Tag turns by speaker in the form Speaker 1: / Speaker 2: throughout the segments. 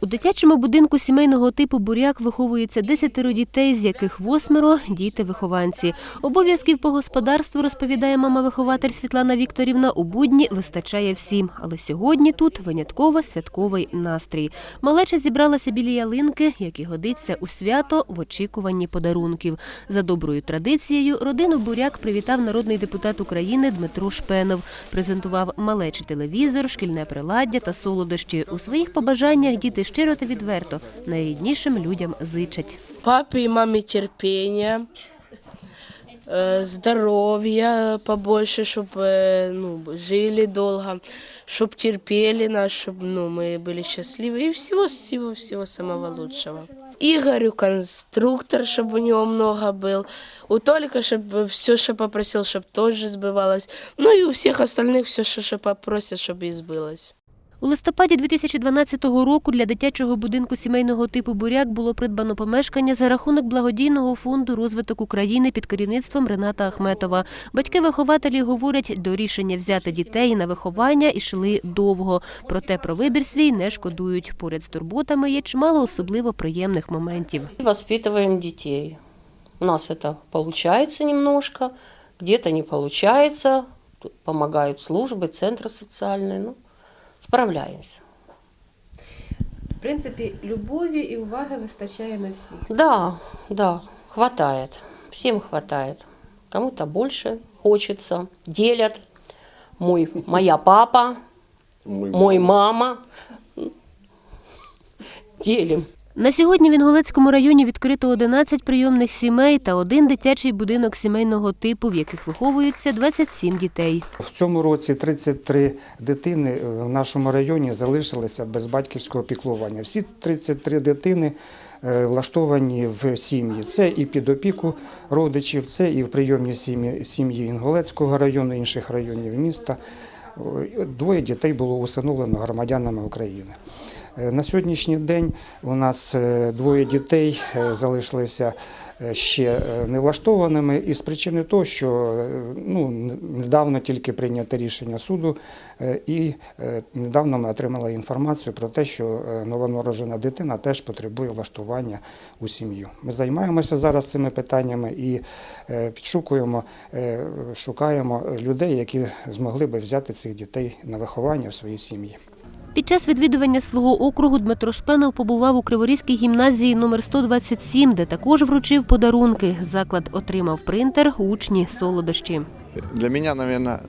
Speaker 1: У дитячому будинку сімейного типу буряк виховується десятеро дітей, з яких восьмеро – діти-вихованці. Обов'язків по господарству, розповідає мама-вихователь Світлана Вікторівна, у будні вистачає всім. Але сьогодні тут винятково святковий настрій. Малеча зібралася біля ялинки, як і годиться у свято в очікуванні подарунків. За доброю традицією родину буряк привітав народний депутат України Дмитро Шпенов. Презентував малечі телевізор, шкільне приладдя та солодощі. У своїх побажаннях діти щиро та відверто найріднішим людям зичать.
Speaker 2: Папе и маме терпения, э, здоровья побольше, чтобы ну, жили долго, чтобы терпели нас, чтобы ну, мы были счастливы и всего-всего-всего самого лучшего. Игорю конструктор, чтобы у него много был. У Толика, чтобы все, что попросил, чтобы тоже сбывалось. Ну и у всех остальных все, что попросят, чтобы и сбылось.
Speaker 1: У листопаді 2012 року для дитячого будинку сімейного типу «Буряк» було придбано помешкання за рахунок благодійного фонду «Розвиток України» під керівництвом Рената Ахметова. Батьки-вихователі говорять, до рішення взяти дітей на виховання йшли довго. Проте про вибір свій не шкодують. Поряд з турботами є чимало особливо приємних моментів.
Speaker 3: Воспитываем детей. У нас это получается немножко, где-то не получается. Тут помогают службы, центры социальные. Ну, справляемся.
Speaker 1: В принципі, любові і уваги вистачає на всіх.
Speaker 3: Да, да, хватает. Всем хватает. Кому-то больше хочется. Делят. Мой, моя папа, мой мама. Делим.
Speaker 1: На сьогодні в Інгулецькому районі відкрито 11 прийомних сімей та один дитячий будинок сімейного типу, в яких виховуються 27 дітей.
Speaker 4: В цьому році 33 дитини в нашому районі залишилися без батьківського піклування. Всі 33 дитини е, влаштовані в сім'ї. Це і під опіку родичів, це і в прийомні сім'ї сім'ї Інгулецького району, інших районів міста. Двоє дітей було усиновлено громадянами України. Е, На сьогоднішній день у нас е, двоє дітей е, залишилися ще невлаштованими із причини того, що ну, недавно тільки прийнято рішення суду, і недавно ми отримали інформацію про те, що новонароджена дитина теж потребує влаштування у сім'ю. Ми займаємося зараз цими питаннями і підшукуємо, шукаємо людей, які змогли би взяти цих дітей на виховання в своїй сім'ї.
Speaker 1: Під час відвідування свого округу Дмитро Шпенов побував у Криворізькій гімназії номер 127, де також вручив подарунки. Заклад отримав принтер, учні, солодощі.
Speaker 5: Для меня, наверное,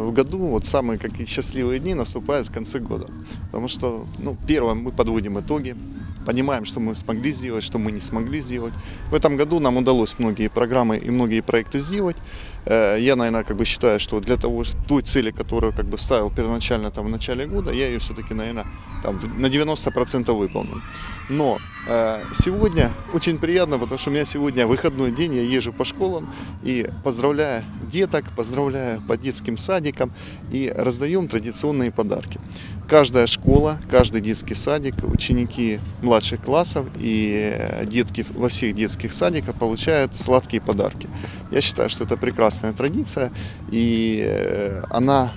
Speaker 5: в году вот самые какие счастливые дни наступают в конце года. Потому что, ну, первое, мы подводим итоги, понимаем, что мы смогли сделать, что мы не смогли сделать. В этом году нам удалось многие программы и многие проекты сделать. Э, Я, наверное, как бы считаю, что для того, той цели, которую как бы ставил первоначально там в начале года, я ее все-таки, наверное, там, на 90% выполнил. Но э, сегодня очень приятно, потому что у меня сегодня выходной день, я езжу по школам и поздравляю деток, поздравляю по детским садикам и раздаем традиционные подарки. Каждая школа, каждый детский садик, ученики младших классов и э, детки во всех детских садиках получают сладкие подарки. Я считаю, что это прекрасная традиция, и э, она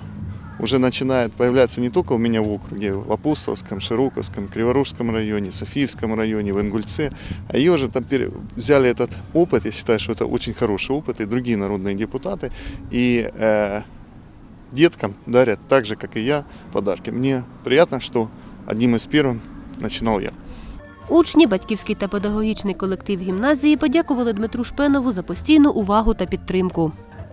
Speaker 5: уже начинает появляться не только у меня в округе, в Апостолском, Широковском, Криворужском районе, Софиевском районе, в Ингульце, а ее же там пере- взяли этот опыт, я считаю, что это очень хороший опыт, и другие народные депутаты, и э, деткам дарят так же, как и я, подарки. Мне приятно, что одним из первых начинал я.
Speaker 1: Учні, батьківський та педагогічний колектив гімназії подякували Дмитру Шпенову за постійну увагу та підтримку.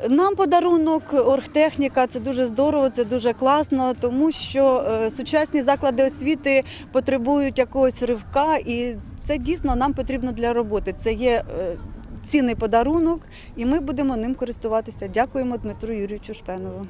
Speaker 6: Нам подарунок оргтехніка це дуже здорово, це дуже класно, тому що е, сучасні заклади освіти потребують якогось ривка, і це дійсно нам потрібно для роботи. Це є е, цінний подарунок, і ми будемо ним користуватися. Дякуємо Дмитру Юрійовичу Шпенову.